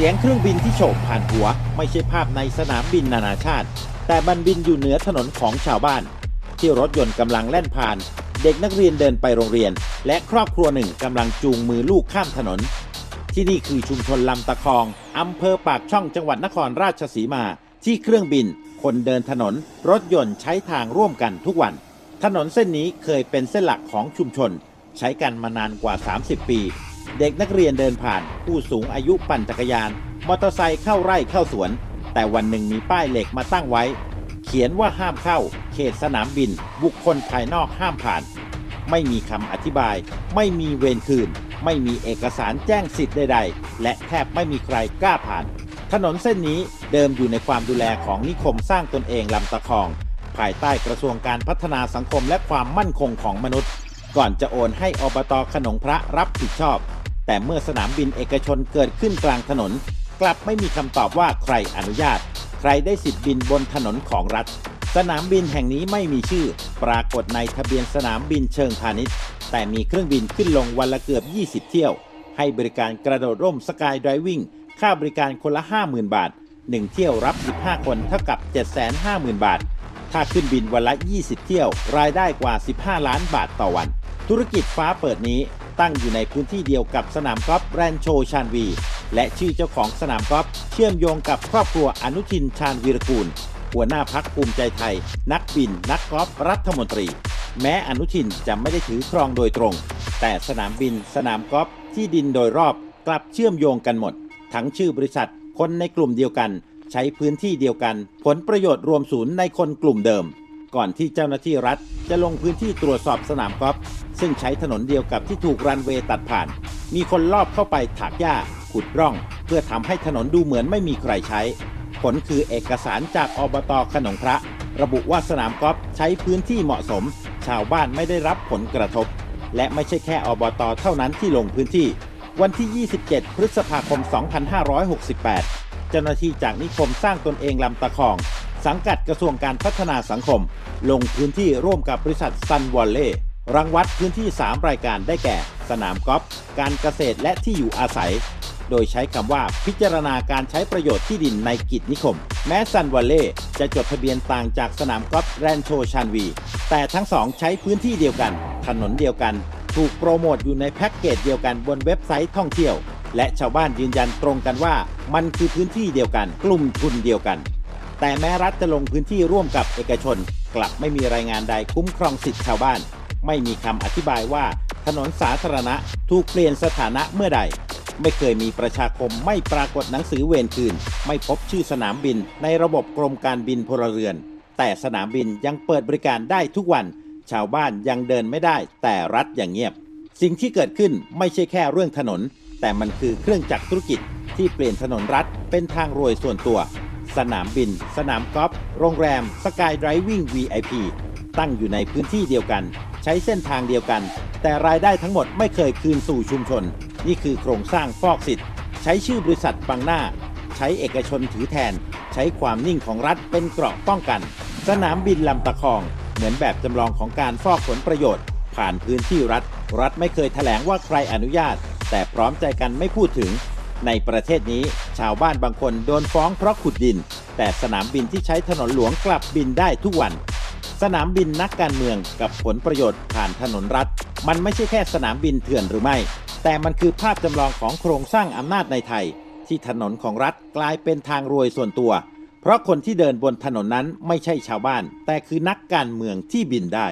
เครื่องบินที่โฉบผ่านหัว ไม่ใช่ภาพในสนามบินนานาชาติ แต่มันบินอยู่เหนือถนนของชาวบ้าน ที่รถยนต์กำลังแล่นผ่าน เด็กนักเรียนเดินไปโรงเรียน และครอบครัวหนึ่งกำลังจูงมือลูกข้ามถนน ที่นี่คือชุมชนลำตะคองอำเภอปากช่องจังหวัดนครราชสีมา ที่เครื่องบิน คนเดินถนน รถยนต์ใช้ทางร่วมกันทุกวัน ถนนเส้นนี้เคยเป็นเส้นหลักของชุมชน ใช้กันมานานกว่า 30 ปี เด็กนักเรียนเดินผ่าน ผู้สูงอายุปั่นจักรยาน มอเตอร์ไซค์เข้าไร่เข้าสวน แต่วันหนึ่งมีป้ายเหล็กมาตั้งไว้ เขียนว่าห้ามเข้า เขตสนามบิน บุคคลภายนอกห้ามผ่าน ไม่มีคำอธิบาย ไม่มีเวรคืน ไม่มีเอกสารแจ้งสิทธิ์ใดๆ และแทบไม่มีใครกล้าผ่าน ถนนเส้นนี้เดิมอยู่ในความดูแลของนิคมสร้างตนเองลำตะคอง ภายใต้กระทรวงการพัฒนาสังคมและความมั่นคงของมนุษย์ ก่อนจะโอนให้อบตขนงพระรับผิดชอบ แต่เมื่อสนามบินเอกชนเกิดขึ้นกลางถนน กลับไม่มีคำตอบว่าใครอนุญาต ใครได้สิทธิ์บินบนถนนของรัฐ สนามบินแห่งนี้ไม่มีชื่อ ปรากฏในทะเบียนสนามบินเชิงพาณิชย์ แต่มีเครื่องบินขึ้นลงวันละเกือบ 20 เที่ยว ให้บริการกระโดดร่มสกายไดรวิ่งค่าบริการคนละ 50,000 บาท 1 เที่ยวรับ 15 คนเท่ากับ 750,000 บาท ถ้าขึ้นบินวันละ 20 เที่ยว รายได้กว่า 15 ล้านบาทต่อวัน ธุรกิจฟ้าเปิดนี้ตั้งอยู่ในพื้นที่เดียวกับสนามกอล์ฟแรนโชชานวี และชื่อเจ้าของสนามกอล์ฟเชื่อมโยงกับครอบครัวอนุทินชาญวีรกูล หัวหน้าพักภูมิใจไทย นักบิน นักกอล์ฟรัฐมนตรี แม้อนุทินจะไม่ได้ถือครองโดยตรง แต่สนามบิน สนามกอล์ฟที่ดินโดยรอบกลับเชื่อมโยงกันหมด ทั้งชื่อบริษัท คนในกลุ่มเดียวกัน ใช้พื้นที่เดียวกัน ผลประโยชน์รวมศูนย์ในคนกลุ่มเดิม ก่อนที่เจ้าหน้าที่รัฐ จะลงพื้นที่ตรวจสอบสนามกอล์ฟซึ่งใช้ถนนเดียวกับที่ถูกรันเวย์ตัดผ่าน มีคนลอบเข้าไปถากหญ้า ขุดร่อง เพื่อทำให้ถนนดูเหมือนไม่มีใครใช้ ผลคือเอกสารจากอบตขนงพระ ระบุว่าสนามกอล์ฟใช้พื้นที่เหมาะสม ชาวบ้านไม่ได้รับผลกระทบ และไม่ใช่แค่อบตเท่านั้นที่ลงพื้นที่ วันที่ 27 พฤษภาคม 2568 เจ้าหน้าที่จากนิคมสร้างตนเองลำตะคอง สังกัดกระทรวงการพัฒนาสังคม ลงพื้นที่ร่วมกับบริษัทซันวอลเล่รังวัดพื้นที่ 3 รายการได้แก่ สนามกอล์ฟการเกษตรและที่อยู่อาศัย โดยใช้คำว่าพิจารณาการใช้ประโยชน์ที่ดินในกิจนิคม แม้ซันวอลเล่จะจดทะเบียนต่างจากสนามกอล์ฟแรนโชชันวี แต่ทั้งสองใช้พื้นที่เดียวกัน ถนนเดียวกัน ถูกโปรโมทอยู่ในแพ็กเกจเดียวกันบนเว็บไซต์ท่องเที่ยว และชาวบ้านยืนยันตรงกันว่า มันคือพื้นที่เดียวกัน กลุ่มทุนเดียวกัน แต่แม้รัฐจะลงพื้นที่ร่วมกับเอกชน กลับไม่มีรายงานใดคุ้มครองสิทธิชาวบ้าน ไม่มีคำอธิบายว่าถนนสาธารณะถูกเปลี่ยนสถานะเมื่อใด ไม่เคยมีประชาคมไม่ปรากฏหนังสือเวรคืน ไม่พบชื่อสนามบิน ในระบบกรมการบินพลเรือน แต่สนามบินยังเปิดบริการได้ทุกวัน ชาวบ้านยังเดินไม่ได้ แต่รัฐอย่างเงียบ สิ่งที่เกิดขึ้นไม่ใช่แค่เรื่องถนน แต่มันคือเครื่องจักรธุรกิจที่เปลี่ยนถนนรัฐเป็นทางรวยส่วนตัว สนามบิน สนามกอล์ฟโรงแรมสกายไดรวิ่ง VIP ตั้งอยู่ในพื้นที่เดียวกัน ใช้เส้นทางเดียวกัน แต่รายได้ทั้งหมดไม่เคยคืนสู่ชุมชน นี่คือโครงสร้างฟอกสิทธิ์ ใช้ชื่อบริษัทบังหน้า ใช้เอกชนถือแทน ใช้ความนิ่งของรัฐเป็นเกราะป้องกัน สนามบินลำตะคอง เหมือนแบบจำลองของการฟอกผลประโยชน์ ผ่านพื้นที่รัฐ รัฐไม่เคยแถลงว่าใครอนุญาต แต่พร้อมใจกันไม่พูดถึง ในประเทศนี้ ชาวบ้านบางคนโดนฟ้องเพราะขุดดิน แต่สนามบินที่ใช้ถนนหลวงกลับบินได้ทุกวัน สนามบินนักการเมืองกับผลประโยชน์ผ่านถนนรัฐ มันไม่ใช่แค่สนามบินเถื่อนหรือไม่ แต่มันคือภาพจำลองของโครงสร้างอำนาจในไทย ที่ถนนของรัฐกลายเป็นทางรวยส่วนตัว เพราะคนที่เดินบนถนนนั้นไม่ใช่ชาวบ้าน แต่คือนักการเมืองที่บินได้